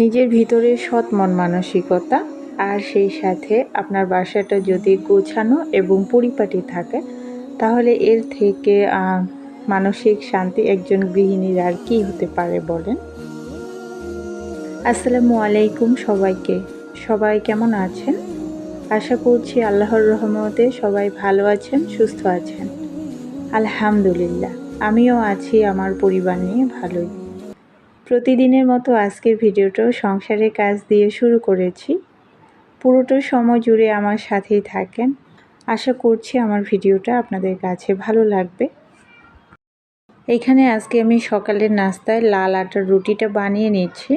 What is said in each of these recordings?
নিজের ভিতরে সৎ মন মানসিকতা আর সেই সাথে আপনার বাসাটা যদি গোছানো এবং পরিপাটি থাকে, তাহলে এর থেকে মানসিক শান্তি একজন গৃহিণীর আর কি হতে পারে বলেন? আসসালামু আলাইকুম সবাইকে। সবাই কেমন আছেন? আশা করছি আল্লাহর রহমতে সবাই ভালো আছেন, সুস্থ আছেন। আলহামদুলিল্লাহ, আমিও আছি, আমার পরিবার নিয়ে ভালোই। প্রতিদিনের মতো আজকের ভিডিওটাও সংসারের কাজ দিয়ে শুরু করেছি। পুরোটা সময় জুড়ে আমার সাথেই থাকেন। আশা করছি আমার ভিডিওটা আপনাদের কাছে ভালো লাগবে। এখানে আজকে আমি সকালের নাস্তায় লাল আটার রুটিটা বানিয়ে নিচ্ছি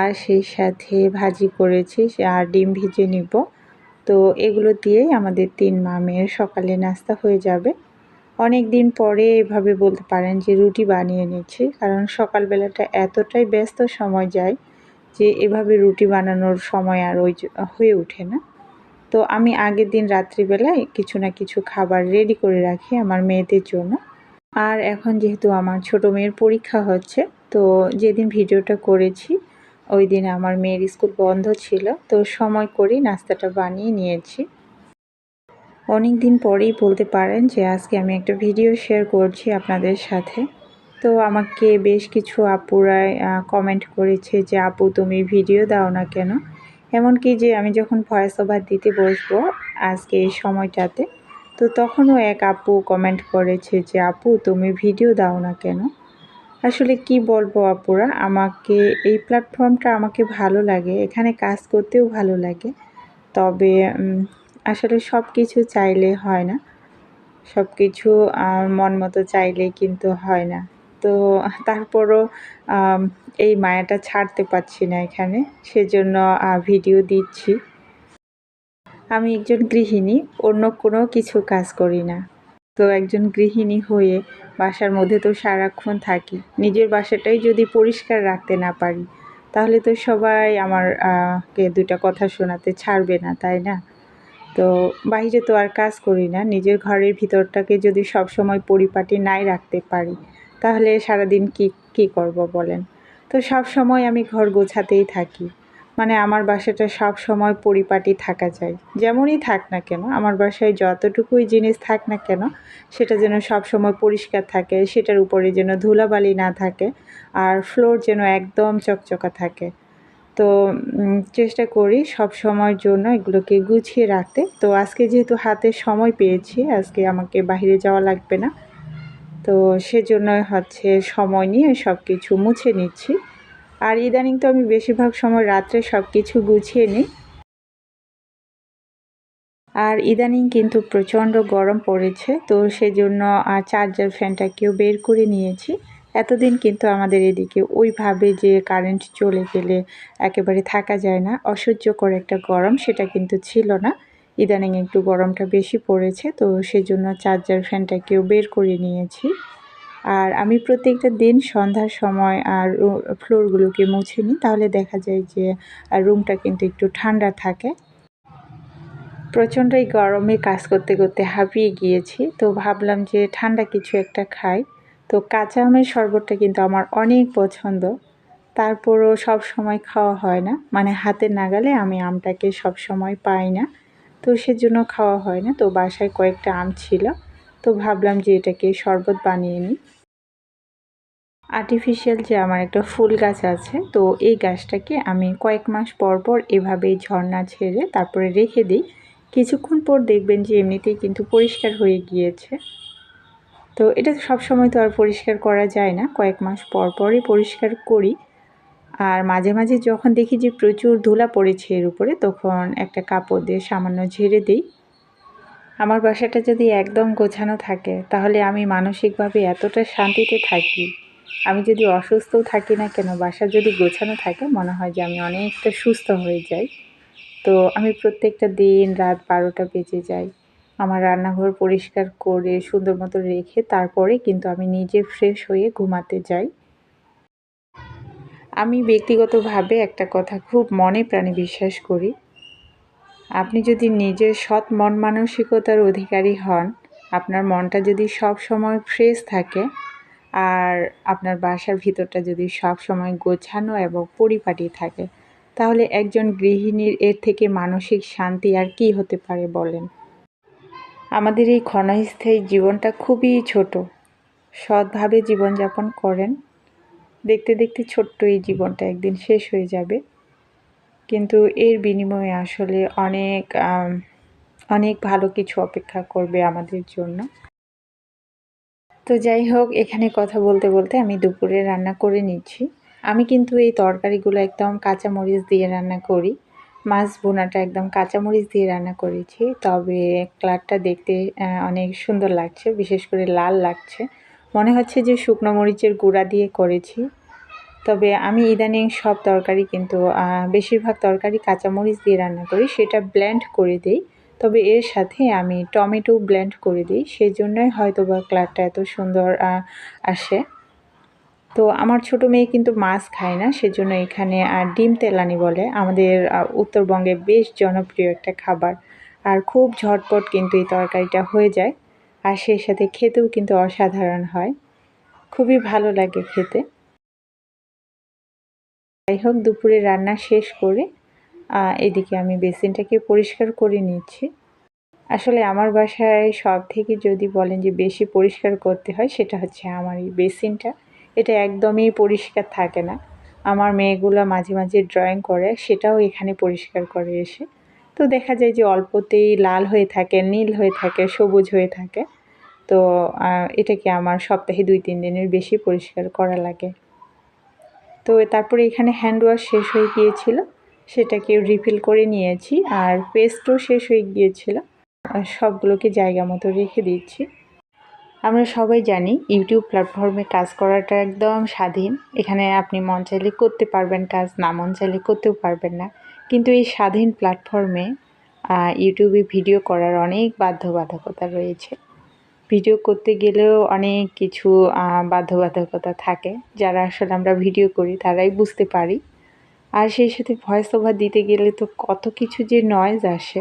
আর সেই সাথে ভাজি করেছি আর ডিম ভেজে নিব। তো এগুলো দিয়েই আমাদের তিন মামের সকালে নাস্তা হয়ে যাবে। অনেক দিন পরে এভাবে বলতে পারেন যে রুটি বানিয়ে নিচ্ছি, কারণ সকালবেলাটা এতটাই ব্যস্ত সময় যায় যে এভাবে রুটি বানানোর সময় আর ওই হয়ে ওঠে না। তো আমি আগের দিন রাত্রিবেলায় কিছু না কিছু খাবার রেডি করে রাখি আমার মেয়েদের জন্য। আর এখন যেহেতু আমার ছোট মেয়ের পরীক্ষা হচ্ছে, তো যেদিন ভিডিওটা করেছি, ওই দিন আমার মেয়ের স্কুল বন্ধ ছিল, তো সময় করেই নাস্তাটা বানিয়ে নিয়েছি। অনেক দিন পরেই বলতে পারেন যে আজকে আমি একটা ভিডিও শেয়ার করছি আপনাদের সাথে। তো আমাকে বেশ কিছু আপুরাই কমেন্ট করেছে যে, আপু, তুমি ভিডিও দাও না কেন? এমনকি যে, আমি যখন ভয়েস ওভার দিতে বসবো আজকে এই সময়টাতে, তো তখনও এক আপু কমেন্ট করেছে যে, আপু, তুমি ভিডিও দাও না কেন? আসলে কি বলব আপুরা, আমাকে এই প্ল্যাটফর্মটা আমাকে ভালো লাগে, এখানে কাজ করতেও ভালো লাগে। তবে আসলে সব কিছু চাইলে হয় না সব কিছু মন মতো চাইলে কিন্তু হয় না। তো তারপরও এই মায়াটা ছাড়তে পারছি না এখানে, সেজন্য ভিডিও দিচ্ছি। আমি একজন গৃহিণী, অন্য কোনো কিছু কাজ করি না। তো একজন গৃহিণী হয়ে বাসার মধ্যে তো সারাক্ষণ থাকি, নিজের বাসাটাই যদি পরিষ্কার রাখতে না পারি, তাহলে তো সবাই আমার কে দুটা কথা শোনাতে ছাড়বে না, তাই না? তো বাইরে তো আর কাজ করি না, নিজের ঘরের ভিতরটাকে যদি সব সময় পরিপাটি নাই রাখতে পারি তাহলে সারাদিন কি কি করব বলেন? তো সব সময় আমি ঘর গোছাতেই থাকি। মানে আমার বাসাটা সব সময় পরিপাটি থাকা চাই যেমনই থাক না কেন, আমার বাসায় যতটুকুই জিনিস থাক না কেন, সেটা যেন সব সময় পরিষ্কার থাকে, সেটার উপরে যেন ধুলাবালি না থাকে, আর ফ্লোর যেন একদম চকচকা থাকে। তো চেষ্টা করি সব সময়ের জন্য এগুলোকে গুছিয়ে রাখতে। তো আজকে যেহেতু হাতে সময় পেয়েছি, আজকে আমাকে বাহিরে যাওয়া লাগবে না। তো সেজন্য হচ্ছে সময় নিয়ে সব কিছু মুছে নিচ্ছি। আর ইদানিং তো আমি বেশিরভাগ সময় রাত্রে সব কিছু গুছিয়ে নিই। আর ইদানিং কিন্তু প্রচণ্ড গরম পড়েছে, তো সেজন্য চার্জার ফ্যানটাকেও বের করে নিয়েছি। এতদিন কিন্তু আমাদের এদিকে ওইভাবে যে কারেন্ট চলে গেলে একেবারে থাকা যায় না, অসহ্যকর একটা গরম সেটা কিন্তু ছিল না। ইদানিং একটু গরমটা বেশি পড়েছে, তো সেজন্য চার্জার ফ্যানটাকেও বের করে নিয়েছি। আর আমি প্রত্যেকটা দিন সন্ধ্যার সময় আর ফ্লোরগুলোকে মুছে নিই, তাহলে দেখা যায় যে রুমটা কিন্তু একটু ঠান্ডা থাকে। প্রচণ্ড এই গরমে কাজ করতে করতে হাঁপিয়ে গিয়েছি, তো ভাবলাম যে ঠান্ডা কিছু একটা খাই। তো কাঁচা আমের শরবতটা কিন্তু আমার অনেক পছন্দ, তারপরও সব সময় খাওয়া হয় না মানে হাতের নাগালে আমি আমটাকে সব সময় পাই না। তো সেজন্য খাওয়া হয় না। তো বাসায় কয়েকটা আম ছিল। তো ভাবলাম যে এটাকে শরবত বানিয়ে নিই। আর্টিফিশিয়াল যে আমার একটা ফুল গাছ আছে, তো এই গাছটাকে আমি কয়েক মাস পর পর এভাবেই ঝর্ণা ছেড়ে তারপরে রেখে দিই। কিছুক্ষণ পর দেখবেন যে এমনিতেই কিন্তু পরিষ্কার হয়ে গিয়েছে। তো এটা সব সময় তো আর পরিষ্কার করা যায় না। কয়েক মাস পর পরই পরিষ্কার করি। আর মাঝে মাঝে যখন দেখি যে প্রচুর ধুলা পড়েছে এর উপরে, তখন একটা কাপড় দিয়ে সামান্য ঝেড়ে দিই। আমার বাসাটা যদি একদম গোছানো থাকে, তাহলে আমি মানসিকভাবে এতটা শান্তিতে থাকি। আমি যদি অসুস্থও থাকি না কেন, বাসা যদি গোছানো থাকে, মনে হয় যে আমি অনেকটা সুস্থ হয়ে যাই। তো আমি প্রত্যেকটা দিন রাত বারোটা বেজে যাই আমার রান্নাঘর পরিষ্কার করে সুন্দর মতো রেখে তারপরে কিন্তু আমি নিজে ফ্রেশ হয়ে ঘুমাতে যাই। আমি ব্যক্তিগতভাবে একটা কথা খুব মনে প্রাণে বিশ্বাস করি। আপনি যদি নিজের সৎ মন মানসিকতার অধিকারী হন, আপনার মনটা যদি সব সময় ফ্রেশ থাকে আর আপনার বাসার ভিতরটা যদি সব সময় গোছানো এবং পরিপাটি থাকে, তাহলে একজন গৃহিণীর এর থেকে মানসিক শান্তি আর কি হতে পারে বলেন? আমাদের এই ক্ষণস্থায়ী জীবনটা খুবই ছোট। সৎভাবে জীবনযাপন করেন। দেখতে দেখতে ছোট্ট এই জীবনটা একদিন শেষ হয়ে যাবে। কিন্তু এর বিনিময়ে আসলে অনেক অনেক ভালো কিছু অপেক্ষা করবে আমাদের জন্য। তো যাই হোক, এখানে কথা বলতে বলতে আমি দুপুরে রান্না করে নিচ্ছি। আমি কিন্তু এই তরকারিগুলো একদম কাঁচামরিচ দিয়ে রান্না করি। মাছ বোনাটা একদম কাঁচামরিচ দিয়ে রান্না করেছি। তবে কালারটা দেখতে অনেক সুন্দর লাগছে, বিশেষ করে লাল লাগছে। মনে হচ্ছে যে শুকনো মরিচের গুঁড়া দিয়ে করেছি। তবে আমি ইদানিং সব তরকারি কিন্তু বেশিরভাগ তরকারি কাঁচামরিচ দিয়ে রান্না করি, সেটা ব্লেন্ড করে দিই। তবে এর সাথে আমি টমেটো ব্ল্যান্ড করে দিই সেই জন্যই হয়তো বা কালারটা এত সুন্দর আসে। তো আমার ছোট মেয়ে কিন্তু মাছ খায় না, সেজন্য এখানে ডিম তেলানি বলে। আমাদের উত্তরবঙ্গে বেশ জনপ্রিয় একটা খাবার। আর খুব ঝটপট কিন্তু এই তরকারিটা হয়ে যায়। আর সেই সাথে খেতেও কিন্তু অসাধারণ হয়। খুবই ভালো লাগে খেতে। যাই হোক দুপুরে রান্না শেষ করে এদিকে আমি বেসিনটাকে পরিষ্কার করে নিচ্ছি। আসলে আমার বাসায় সব থেকে যদি বলেন যে বেশি পরিষ্কার করতে হয়, সেটা হচ্ছে আমার এই বেসিনটা। এটা একদমই পরিষ্কার থাকে না। আমার মেয়েগুলো মাঝে মাঝে ড্রয়িং করে, সেটাও এখানে পরিষ্কার করে এসে। তো দেখা যায় যে অল্পতেই লাল হয়ে থাকে, নীল হয়ে থাকে, সবুজ হয়ে থাকে। তো এটাকে আমার সপ্তাহে দুই তিন দিনের বেশি পরিষ্কার করা লাগে। তো তারপরে এখানে হ্যান্ড ওয়াশ শেষ হয়ে গিয়েছিল। সেটাকে রিফিল করে নিয়েছি আর পেস্টও শেষ হয়ে গিয়েছিল। সবগুলোকে জায়গা মতো রেখে দিচ্ছি। আমরা সবাই জানি ইউটিউব প্ল্যাটফর্মে কাজ করাটা একদম স্বাধীন। এখানে আপনি মন চাইলে করতে পারবেন কাজ, না মন চাইলে করতেও পারবেন না। কিন্তু এই স্বাধীন প্ল্যাটফর্মে ইউটিউবে ভিডিও করার অনেক বাধ্যবাধকতা রয়েছে। ভিডিও করতে গেলেও অনেক কিছু বাধ্যবাধকতা থাকে। যারা আসলে আমরা ভিডিও করি, তারাই বুঝতে পারি। আর সেই সাথে ভয়েস ওভার দিতে গেলে তো কত কিছু যে নয়েজ আসে।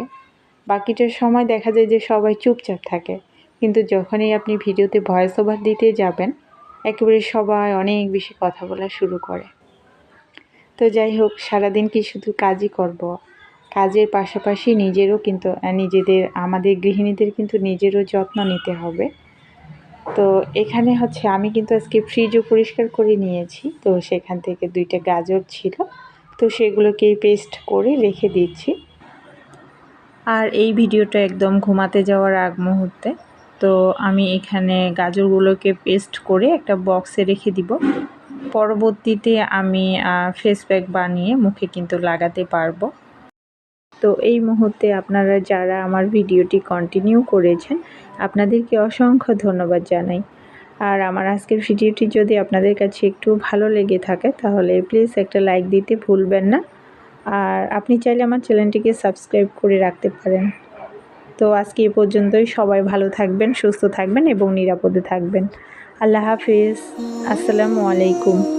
বাকিটার সময় দেখা যায় যে সবাই চুপচাপ থাকে। কিন্তু যখনই আপনি ভিডিওতে ভয়েস ওভার দিতে যাবেন, একেবারে সবাই অনেক বেশি কথা বলা শুরু করে। তো যাই হোক, সারাদিন কি শুধু কাজই করব। কাজের পাশাপাশি নিজেরও কিন্তু নিজেদের, আমাদের গৃহিণীদের কিন্তু নিজেরও যত্ন নিতে হবে। তো এখানে হচ্ছে আমি কিন্তু আজকে ফ্রিজও পরিষ্কার করে নিয়েছি। তো সেখান থেকে দুইটা গাজর ছিল। তো সেগুলোকে পেস্ট করে রেখে দিচ্ছি। আর এই ভিডিওটা একদম ঘুমাতে যাওয়ার আগ মুহূর্তে। তো আমি এখানে গাজরগুলোকে পেস্ট করে একটা বক্সে রেখে দিব। পরবর্তীতে আমি ফেস প্যাক বানিয়ে মুখে কিন্তু লাগাতে পারব। তো এই মুহূর্তে আপনারা যারা আমার ভিডিওটি কন্টিনিউ করেছেন, আপনাদেরকে অসংখ্য ধন্যবাদ জানাই। আর আমার আজকের ভিডিওটি যদি আপনাদের কাছে একটু ভালো লেগে থাকে, তাহলে প্লিজ একটা লাইক দিতে ভুলবেন না। আর আপনি চাইলে আমার চ্যানেলটিকে সাবস্ক্রাইব করে রাখতে পারেন। তো আজকে এ পর্যন্তই, সবাই ভালো থাকবেন, সুস্থ থাকবেন এবং নিরাপদে থাকবেন। আল্লাহ হাফিজ। আসসালামু আলাইকুম।